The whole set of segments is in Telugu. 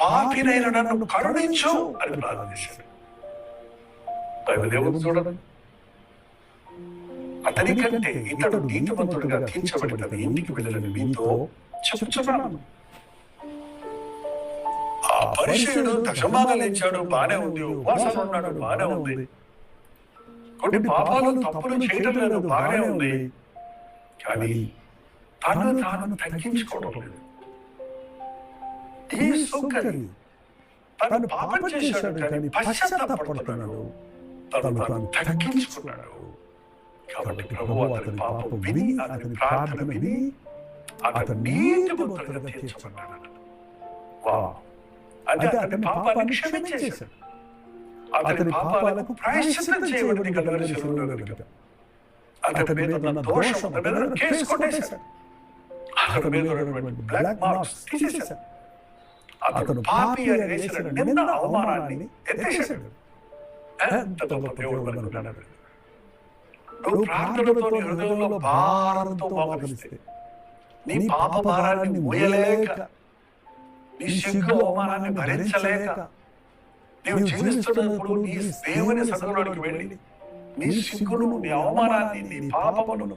పాపినైన నన్ను కరుణించు అని ప్రార్థించాడు. బైబిల్ ఏముంది చూడండి. అతని కంటే ఇతడు నీతిమంతుడుగా తీర్చబడినది ఇంటికి వెళ్ళని మీతో చెప్తున్నాను ఆ పరిచయుడు దశమాగాలు ఇచ్చాడు బానే ఉంది ఉపవాసాలు ఉన్నాడు బానే ఉంది. కొన్ని పాపాలు తప్పులు చేయడం లేదు బాగానే ఉంది. కానీ తను తాను తగ్గించుకోవడం లేదు. సుంకరి తను పాపం చేశాడు కానీ పశ్చాత్తాపడుతున్నాడు. తను తాను తగ్గించుకున్నాడు. కాబట్టి ప్రభు అతని పాపం విని అతని ప్రార్థన విని అతని నీతిమంతుడుగా తీర్చబడ్డాడు. వా అంటే అతని పాపాన్ని క్షమించేశాడు. అతని పాపాలకు ప్రాయశ్చిత్తం చేయబడింది కలవరి శిలువలో. అతని మీద ఉన్న దోషం కేసు కొట్టేశాడు. అతని మీద ఉన్నటువంటి బ్లాక్ మార్క్స్ తీసేశాడు. అతను పాపి అని వేసిన నిన్న అవమానాన్ని ఎత్తేశాడు. ఎంత గొప్ప దేవుడు అనుకున్నాడు నువ్వు ప్రార్థనతో హృదయంలో భారంతో మోకరిస్తే నీ పాప భారాన్ని మోయలేక నీ సిగ్గు అవమానాన్ని భరించలేక నీవు జీవిస్తున్నప్పుడు నీ దేవుని సన్నిధిలోకి వెళ్ళి నీ సిగ్గును నీ అవమానాన్ని నీ పాపమును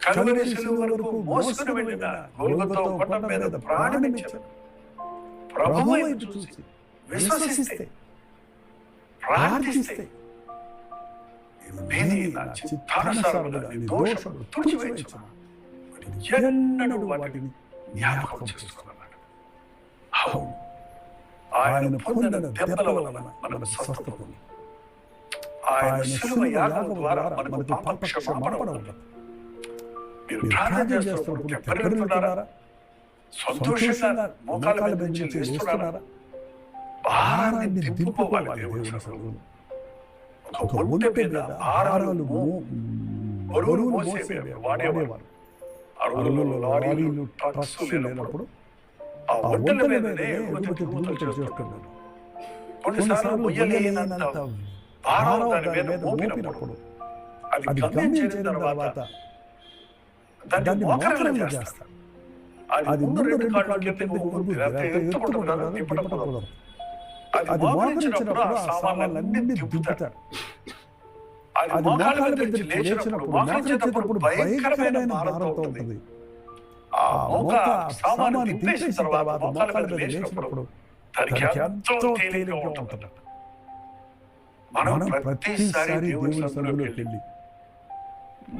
కలువరి శిలువ వరకు మోసుకుని వెళ్ళిన గొలుగుతో కొండ మీద ప్రాణమిచ్చాడు. ప్రభు వైపు చూసి విశ్వసిస్తే ప్రార్థిస్తే. ఎన్నడూ వాటిని జ్ఞాపకం చేసుకున్నాడు అవును. ఆయన పొందిన దెబ్బల వలన మనకు స్వస్థత ఉంది. ఆయన శిలువ యాగం ద్వారా మనకు పాప క్షమాపణ ఉన్నది మీరు ప్రార్థన చేస్తున్నప్పుడు తెప్పరిస్తున్నారా సంతోషంగా మోకాల మీద నుంచి లేస్తున్నారా? భారాన్ని దింపుకోవాలి సన్నిధిలో. ఒక ఒంటె మీద భారాలు మో- బరువులు మోసే వాడేవారు. రోజుల్లో లారీలు ట్రక్స్ లేనప్పుడు ఆ ఒంటెల మీదనే ఎగుమతి దిగుమతులు చేస్తున్నారు కొన్నిసార్లు మొయ్యలేనంత భారం దాని మీద మోపినప్పుడు అది గమ్యం చేరిన తర్వాత దాన్ని మోకరణ చేస్తారు. అది ముందు రెండు కాళ్ళు కిందకి ఊపి లేకపోతే ఎత్తుకుంటున్నారు దింపకూడదు అది మోకరించినప్పుడు ఆ సామాన్లన్నీ దింపుతారు అది మోకాళ్ళ మీద నుంచి లేచినప్పుడు మోకరించేటప్పుడు భయంకరమైన భారంతో ఉంటుంది. ఆ మోక సామాను దింపేసిన తర్వాత మోకాళ్ళ మీద లేచినప్పుడు దానికి ఎంతో తేలిగ్గా ఉంటుంది మనం ప్రతిసారి దేవుని సన్నిధిలోకి వెళ్ళి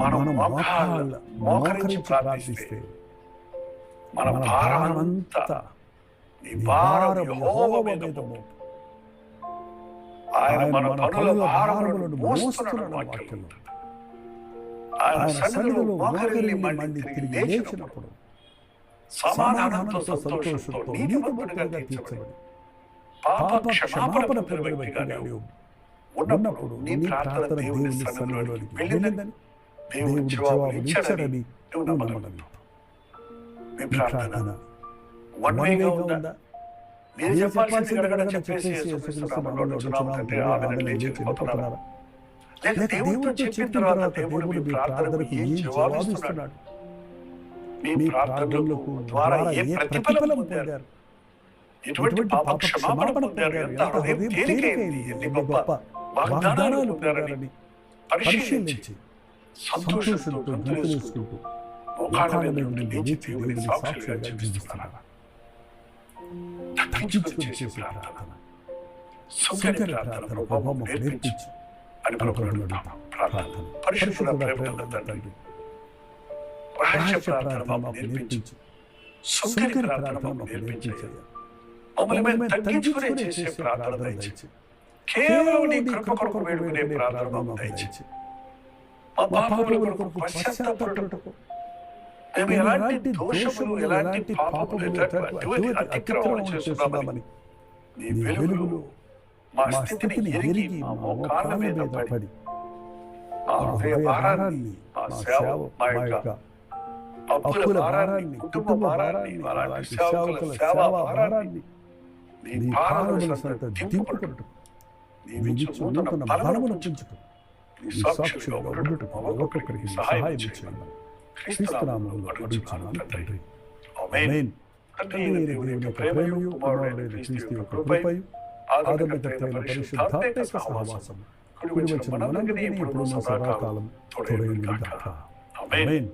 మనం మోకాళ్ళ మోకరించి ప్రార్థిస్తే మన భారమంతా. ఆయన మన పనుల భారములను మోస్తున్నాడు వాక్యం. ఆయన సన్నిధిలో మోకరిల్లి మళ్ళీ తిరిగి లేచినప్పుడు సమాధానంతో సంతోషంతో నీతిమంతుడిగా తీర్చబడి. పాప క్షమాపణ వ్యక్తిగా నీవు ఉన్నప్పుడు నీ ప్రార్థన దేవుని సన్నిధిలోకి వెళ్ళిందని దేవుడు జవాబు ఇచ్చాడని నువ్వు నమ్మగలుగుతావు మీ ప్రార్థన. వన్ వేగా ఉందా? చెప్పాల్సింది గడగడ చెప్పేసి? లేక చెప్పిన తర్వాత దేవుడు మీ ప్రార్థనకు ఏం జవాబిస్తున్నాడు? మీ ప్రార్థనలకు ద్వారా ఏ ప్రతిఫలం పొందారు? ఎటువంటి పాప క్షమాపణ పొందారు? ఎంత హృదయం తేలికైంది? ఎన్ని గొప్ప వాగ్దానాలు పొందారని పరిశీలించి సంతోషంతో గంతులేసుకుంటూ మోకాళ్ళ మీద నుండి లేచి దేవుని సాక్షిగా జీవిస్తున్నారా తగ్గించుకుని చేసే ప్రార్థన సుంకరి ప్రార్థన ప్రభు మాకు నేర్పించు అని అడుగుతాం ప్రార్థన పరిశుద్ధుల ప్రేమగల తండ్రి రహస్య ప్రార్థన మాకు నేర్పించు సుంకరి ప్రార్థన మాకు నేర్పించయ్యా మమ్మల్ని మేము తగ్గించుకుని చేసే ప్రార్థన దయచేసి కేవలం నీ కృప కొరకు వేడుకునే ప్రార్థన మాకు దయచేసి మా పాపముల కొరకు పశ్చాత్తాపడుటకు మేము ఎలాంటి దోషములు ఎలాంటి పాపములు ఎటువంటి అతిక్రమం చేస్తున్నామని. నీ వెలుగులో మా స్థితిని ఎరిగి మా మోకాళ్ళ మీద పడి. మా హృదయ భారాన్ని మా సేవ మా యొక్క అప్పుల భారాన్ని కుటుంబ భారాన్ని అలాంటి సేవకుల సేవా భారాన్ని నీ పాదముల సంత దింపుకుంటూ నీ విద్యుత్ నూతన బలమును పెంచుతూ నీ సాక్షిగా ఉండుటకు ఒక్కొక్కరికి సహాయం చేయండి. క్రీస్తునామంలో అడుగుచున్నాను. తండ్రి ఆమేన్. తండ్రి దేవుని యొక్క ప్రేమయు కుమారుడైన క్రీస్తు యొక్క కృపయు ఆదరణకర్త అయిన పరిశుద్ధాత్మ సహవాసం కుడి వచ్చిన మనందరినీ ఇప్పుడు సదాకాలం తోడైన గాక ఆమేన్.